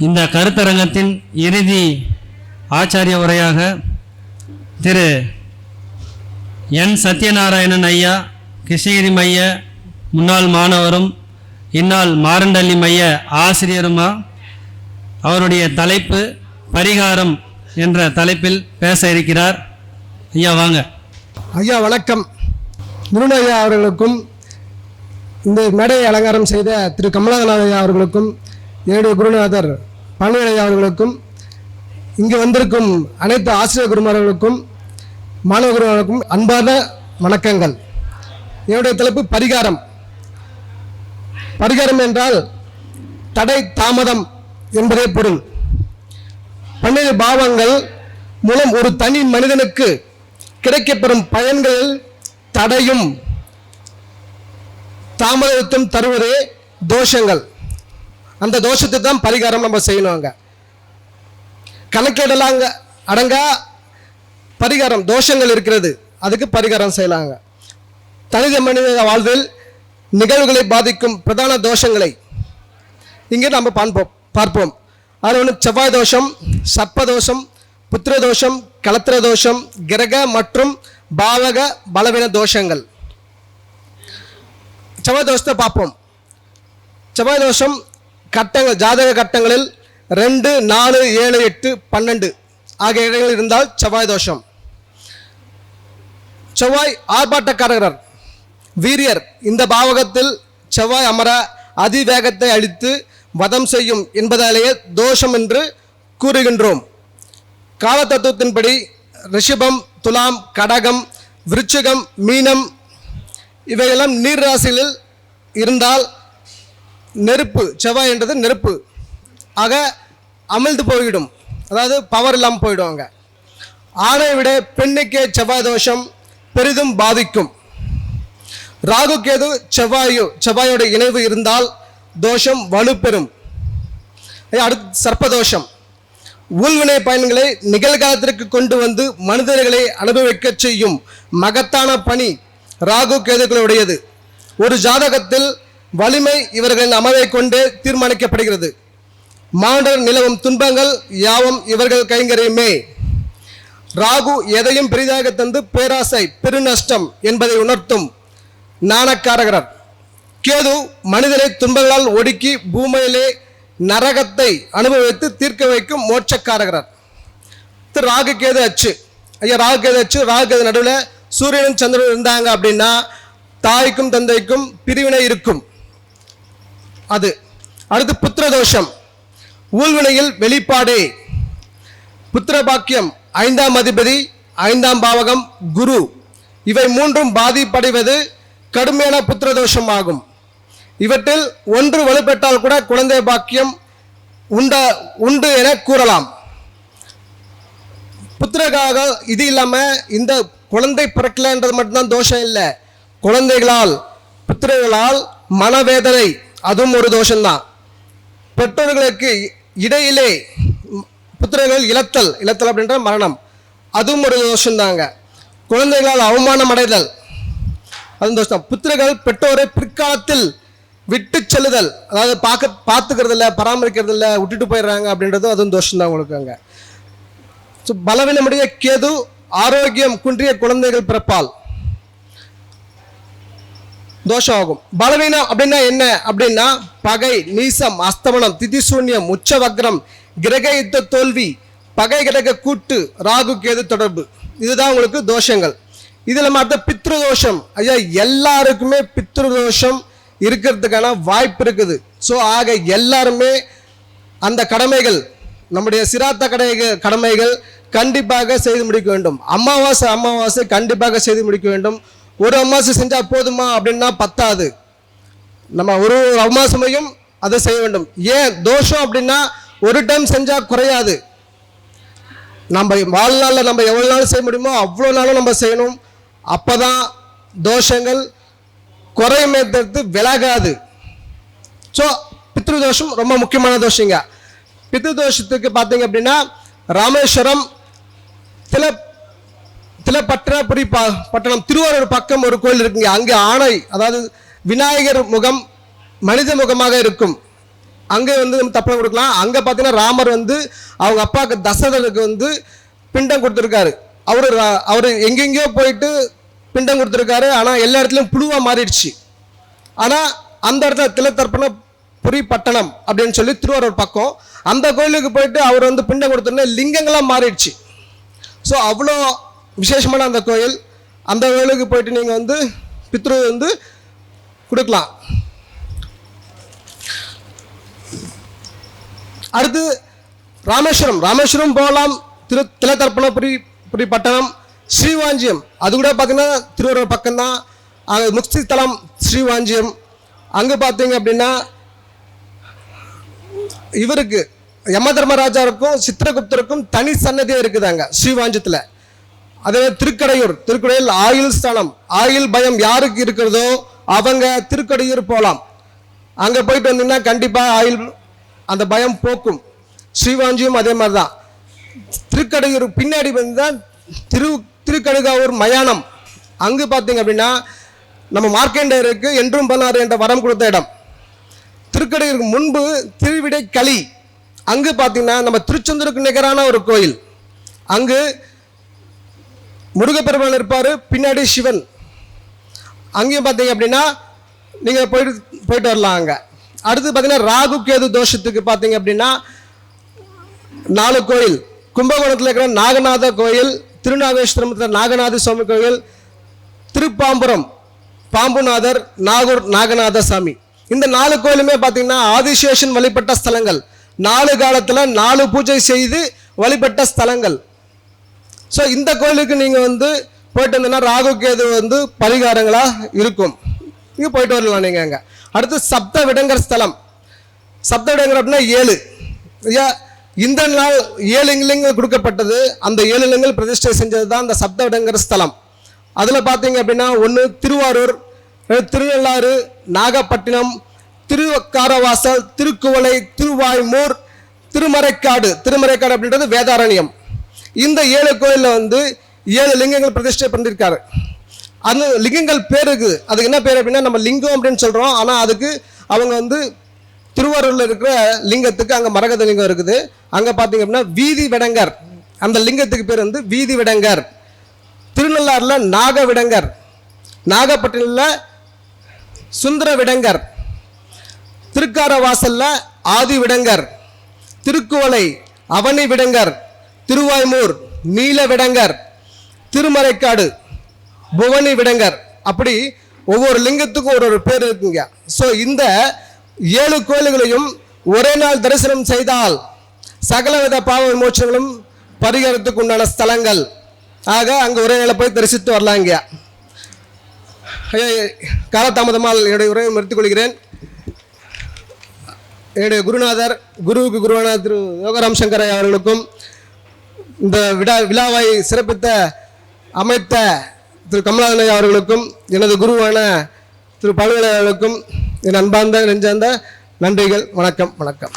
இந்த கருத்தரங்கத்தின் இறுதி ஆச்சாரிய உரையாக திரு என் சத்யநாராயணன் ஐயா கிருஷ்ணகிரி மைய முன்னாள் மாணவரும் இந்நாள் மாரண்டள்ளி மைய ஆசிரியருமா அவருடைய தலைப்பு பரிகாரம் என்ற தலைப்பில் பேச இருக்கிறார். ஐயா வாங்க. ஐயா வணக்கம். முருணையா அவர்களுக்கும் இந்த மேடையை அலங்காரம் செய்த திரு கமலநாதன் ஐயா அவர்களுக்கும் என்னுடைய குருநாதர் பழனி அவர்களுக்கும் இங்கு வந்திருக்கும் அனைத்து ஆசிரியர் குருமார்களுக்கும் மாணவ குருமார்களுக்கும் அன்பான வணக்கங்கள். என்னுடைய தலைப்பு பரிகாரம். பரிகாரம் என்றால் தடை தாமதம் என்பதே பொருள். பன்னிரு பாவங்கள் மூலம் ஒரு தனி மனிதனுக்கு கிடைக்கப்பெறும் பயன்கள் தடையும் தாமதத்தும் தருவதே தோஷங்கள். அந்த தோஷத்தை தான் பரிகாரம் நம்ம செய்யணும் அங்கே. கணக்கேடெல்லாம் அடங்கா. பரிகாரம் தோஷங்கள் இருக்கிறது. அதுக்கு பரிகாரம் செய்யலாங்க. தனித மனித வாழ்வில் நிகழ்வுகளை பாதிக்கும் பிரதான தோஷங்களை இங்கே நம்ம பார்ப்போம் பார்ப்போம். அதில் ஒன்று செவ்வாய் தோஷம் சர்ப்ப தோஷம் புத்திர தோஷம் கலத்திர தோஷம் கிரக மற்றும் பாவக பலவீன தோஷங்கள். செவ்வாய் தோஷத்தை பார்ப்போம். செவ்வாய் தோஷம் கட்டங்கள் ஜாதக கட்டங்களில் ரெண்டு நாலு ஏழு எட்டு பன்னெண்டு ஆகிய இடங்கள் இருந்தால் செவ்வாய் தோஷம். செவ்வாய் ஆர்ப்பாட்டக்காரர் வீரியர். இந்த பாவகத்தில் செவ்வாய் அமர அதிவேகத்தை அழித்து வதம் செய்யும் என்பதாலேயே தோஷம் என்று கூறுகின்றோம். காலத்தத்துவத்தின்படி ரிஷபம் துலாம் கடகம் விருச்சிகம் மீனம் இவையெல்லாம் நீர் ராசிகளில் இருந்தால் நெருப்பு செவ்வாய் என்றது நெருப்பு. ஆக அமிழ்ந்து போய்விடும். அதாவது பவர் இல்லாமல் போயிடும் அங்கே. ஆணை விட பெண்ணுக்கே செவ்வாய் தோஷம் பெரிதும் பாதிக்கும். ராகு கேது செவ்வாயு செவ்வாயோட இணைவு இருந்தால் தோஷம் வலுப்பெறும். அடுத்து சர்ப்பதோஷம் ஊழ்வினை பயன்களை நிகழ்காலத்திற்கு கொண்டு வந்து மனிதர்களை அனுபவிக்கச் செய்யும் மகத்தான பணி ராகு கேதுகளுடையது ஒரு ஜாதகத்தில் வலிமை இவர்களின் அமலை கொண்டே தீர்மானிக்கப்படுகிறது. மாண்டர் நிலவும் துன்பங்கள் யாவும் இவர்கள் கைங்கரையுமே. ராகு எதையும் பெரிதாக தந்து பேராசை பெருநஷ்டம் என்பதை உணர்த்தும் நாணக்காரகரர். கேது மனிதனை துன்பங்களால் ஒடுக்கி பூமியிலே நரகத்தை அனுபவித்து தீர்க்க வைக்கும் மோட்சக்காரகரர். திரு ராகு கேது அச்சு. ஐயா ராகு கேது அச்சு ராகு கேது நடுவில் சூரியனும் சந்திரனும் இருந்தாங்க அப்படின்னா தாய்க்கும் தந்தைக்கும் பிரிவினை இருக்கும். அது. அடுத்து புத்திர தோஷம் ஊழ்வினையில் வெளிப்பாடே. புத்திர பாக்கியம் ஐந்தாம் அதிபதி ஐந்தாம் பாவகம் குரு. இவை மூன்றும் பாதிப்படைவது கடுமையான புத்திர தோஷம் ஆகும் இவற்றில் ஒன்று வலுப்பெற்றால் கூட குழந்தை பாக்கியம் உண்ட உண்டு என கூறலாம். புத்திரகாக இது இல்லாமல் இந்த குழந்தை பிறக்கலன்றது மட்டும்தான் தோஷம் இல்லை. குழந்தைகளால் புத்திரர்களால் மனவேதனை அதுவும் ஒரு தோஷம்தான். பெற்றோர்களுக்கு இடையிலே புத்திரர்கள் இழத்தல் இழத்தல் அப்படின்ற மரணம். அதுவும் ஒரு தோஷம்தாங்க. குழந்தைகளால் அவமானம் அடைதல் அதுவும் தோஷம். புத்திரர்கள் பெற்றோரை பிற்காலத்தில் விட்டு செல்லுதல் அதாவது பார்க்க பார்த்துக்கிறது இல்லை பராமரிக்கிறது இல்லை விட்டுட்டு போயிடுறாங்க அப்படின்றதும் அதுவும் தோஷம்தான் உங்களுக்கு அங்கே ஸோ பலவீனமுடைய கேது ஆரோக்கியம் குன்றிய குழந்தைகள் பிறப்பால். தோஷம் ஆகும் பலவீனம் அப்படின்னா என்ன? அப்படின்னா பகை நீசம் அஸ்தமனம் திதிசூன்யம் உச்சவக்ரம் கிரக யுத்த தோல்வி பகை கிரக கூட்டு ராகு கேது தொடர்பு. இதுதான் உங்களுக்கு தோஷங்கள். இதில் மற்ற பித்ரு தோஷம் ஐயா எல்லாருக்குமே பித்ரு தோஷம் இருக்கிறதுக்கான வாய்ப்பு இருக்குது. ஸோ ஆக எல்லாருமே அந்த கடமைகள் நம்முடைய சிராத்த கடமைகள் கடமைகள் கண்டிப்பாக செய்து முடிக்க வேண்டும். அமாவாசை அமாவாசை கண்டிப்பாக செய்து முடிக்க வேண்டும். ஒரு அமாவாசை செஞ்சால் போதுமா அப்படின்னா பத்தாது. நம்ம ஒரு ஒரு அமாவாசையும் அதை செய்ய வேண்டும். ஏன்? தோஷம் அப்படின்னா ஒரு டைம் செஞ்சால் குறையாது. நம்ம வாழ்நாளில் நம்ம எவ்வளோ நாள் செய்ய முடியுமோ அவ்வளோ நாளும் நம்ம செய்யணும். அப்போ தான் தோஷங்கள் குறையுமே தவிர்த்து விலகாது. ஸோ பித்ருதோஷம் ரொம்ப முக்கியமான தோஷங்க. பித்ருதோஷத்துக்கு பார்த்தீங்க அப்படின்னா ராமேஸ்வரம் சில திலப்பட்டணபுரி பா பட்டணம் திருவாரூர் பக்கம் ஒரு கோயில் இருக்குங்க அங்கே ஆணை அதாவது விநாயகர் முகம் மனித முகமாக இருக்கும். அங்கே வந்து நம்ம தப்பணம் கொடுக்கலாம். அங்கே பார்த்தீங்கன்னா ராமர் வந்து அவங்க அப்பாவுக்கு தசரதனுக்கு வந்து பிண்டம் கொடுத்துருக்காரு. அவர் அவர் எங்கெங்கேயோ போயிட்டு பிண்டம் கொடுத்துருக்காரு. ஆனால் எல்லா இடத்துலையும் புழுவாக மாறிடுச்சு. ஆனால் அந்த இடத்துல திலத்தர்ப்பண புரி பட்டணம் அப்படின்னு சொல்லி திருவாரூர் பக்கம் அந்த கோயிலுக்கு போயிட்டு அவர் வந்து பிண்டம் கொடுத்தோன்னே லிங்கங்களாக மாறிடுச்சு. ஸோ அவ்வளோ விசேஷமான அந்த கோயில். அந்த கோயிலுக்கு போயிட்டு நீங்கள் வந்து பித்ரு வந்து கொடுக்கலாம். அடுத்து ராமேஸ்வரம். ராமேஸ்வரம் போகலாம். திரு திலத்தர்ப்பணபுரி புரி பட்டணம் ஸ்ரீவாஞ்சியம். அது கூட பார்த்தீங்கன்னா திருவாரூர் பக்கம்தான். அங்கே முக்தி தலம் ஸ்ரீவாஞ்சியம். அங்கே பார்த்தீங்க அப்படின்னா இவருக்கு யம தர்மராஜாவுக்கும் சித்திரகுப்தருக்கும் தனி சன்னதியே இருக்குது அங்கே ஸ்ரீவாஞ்சத்தில் அதே திருக்கடையூர் திருக்கடையூர் ஆயுள் ஸ்தானம் ஆயுள் பயம் யாருக்கு இருக்கிறதோ அவங்க திருக்கடையூர் போகலாம். அங்கே போயிட்டு வந்தீங்கன்னா கண்டிப்பாக ஆயுள் அந்த பயம் போக்கும். ஸ்ரீவாஞ்சியும் அதே மாதிரி தான் திருக்கடையூர் பின்னாடி வந்து தான் திரு திருக்கடுகாவூர் மயானம். அங்கு பார்த்தீங்க அப்படின்னா நம்ம மார்க்கண்டேயருக்கு என்றும் பண்ணார் என்ற வரம் கொடுத்த இடம். திருக்கடையூருக்கு முன்பு திருவிடை களி அங்கு பார்த்தீங்கன்னா நம்ம திருச்செந்தூருக்கு நிகரான ஒரு கோயில். அங்கு முருகப்பெருமான் இருப்பார் பின்னாடி சிவன். அங்கேயும் பார்த்தீங்க அப்படின்னா நீங்கள் போயிட்டு போயிட்டு வரலாம் அங்கே. அடுத்து பார்த்தீங்கன்னா ராகு கேது தோஷத்துக்கு பார்த்தீங்க அப்படின்னா நாலு கோயில். கும்பகோணத்தில் இருக்கிற நாகநாத கோயில் திருநாகேஸ்வரத்தில் நாகநாத சுவாமி கோயில் திருப்பாம்புரம் பாம்புநாதர் நாகூர் நாகநாத சாமி இந்த நாலு கோயிலுமே பார்த்தீங்கன்னா ஆதிசேஷன் வழிபட்ட ஸ்தலங்கள். நாலு காலத்தில் நாலு பூஜை செய்து வழிபட்ட ஸ்தலங்கள். ஸோ இந்த கோயிலுக்கு நீங்கள் வந்து போயிட்டு வந்தீங்கன்னா ராகு கேது வந்து பரிகாரங்களாக இருக்கும். இங்கே போயிட்டு வரலாம் நீங்கள் அங்கே. அடுத்து சப்த விடங்கர் ஸ்தலம். சப்த விடங்கர் அப்படின்னா ஏழு. ஐயா இந்த நாள் ஏழு லிங்கங்கள் கொடுக்கப்பட்டது. அந்த ஏழு லிங்கங்கள் பிரதிஷ்டை செஞ்சது தான் அந்த சப்த விடங்கர் ஸ்தலம். அதில் பார்த்தீங்க அப்படின்னா ஒன்று திருவாரூர் திருநள்ளாறு நாகப்பட்டினம் திருவக்காரவாசல் திருக்குவளை திருவாய்மூர் திருமறைக்காடு. திருமறைக்காடு அப்படின்றது வேதாரண்யம். இந்த ஏழு கோயிலில் வந்து ஏழு லிங்கங்கள் பிரதிஷ்டை பண்ணியிருக்காரு அந்த லிங்கங்கள் பேர் இருக்குது அதுக்கு என்ன பேர் அப்படின்னா நம்ம லிங்கம் அப்படின்னு சொல்கிறோம் ஆனால் அதுக்கு அவங்க வந்து திருவாரூரில் இருக்கிற லிங்கத்துக்கு அங்கே மரகத லிங்கம் இருக்குது. அங்கே பார்த்தீங்க அப்படின்னா வீதி விடங்கர். அந்த லிங்கத்துக்கு பேர் வந்து வீதி விடங்கர். திருநள்ளாறில் நாக விடங்கர். நாகப்பட்டினத்தில் சுந்தர விடங்கர். திருக்காரவாசலில் ஆதி விடங்கர். திருக்குவளை அவனி விடங்கர். திருவாய்மூர் நீல விடங்கர் திருமறைக்காடு புவனி விடங்கர். அப்படி ஒவ்வொரு லிங்கத்துக்கும் ஒரு ஒரு பேர் இருக்குங்க. ஸோ இந்த ஏழு கோயில்களையும் ஒரே நாள் தரிசனம் செய்தால் சகலவித பாவ விமோச்சங்களும் பரிகாரத்துக்கு உண்டான ஸ்தலங்கள். ஆக அங்கே ஒரே நாளில் போய் தரிசித்து வரலாங்க. காலதாமதமால் என்னுடைய உரையை நிறுத்திக் கொள்கிறேன். என்னுடைய குருநாதர் குருவுக்கு குருவான திரு யோகராம் சங்கரை அவர்களுக்கும் இந்த விழா விழாவை சிறப்பித்த அமைத்த திரு கமலாதனை அவர்களுக்கும் எனது குருவான திரு பல்கலை அவர்களுக்கும் என் அன்பார்ந்த நெஞ்சார்ந்த நன்றிகள். வணக்கம் வணக்கம்.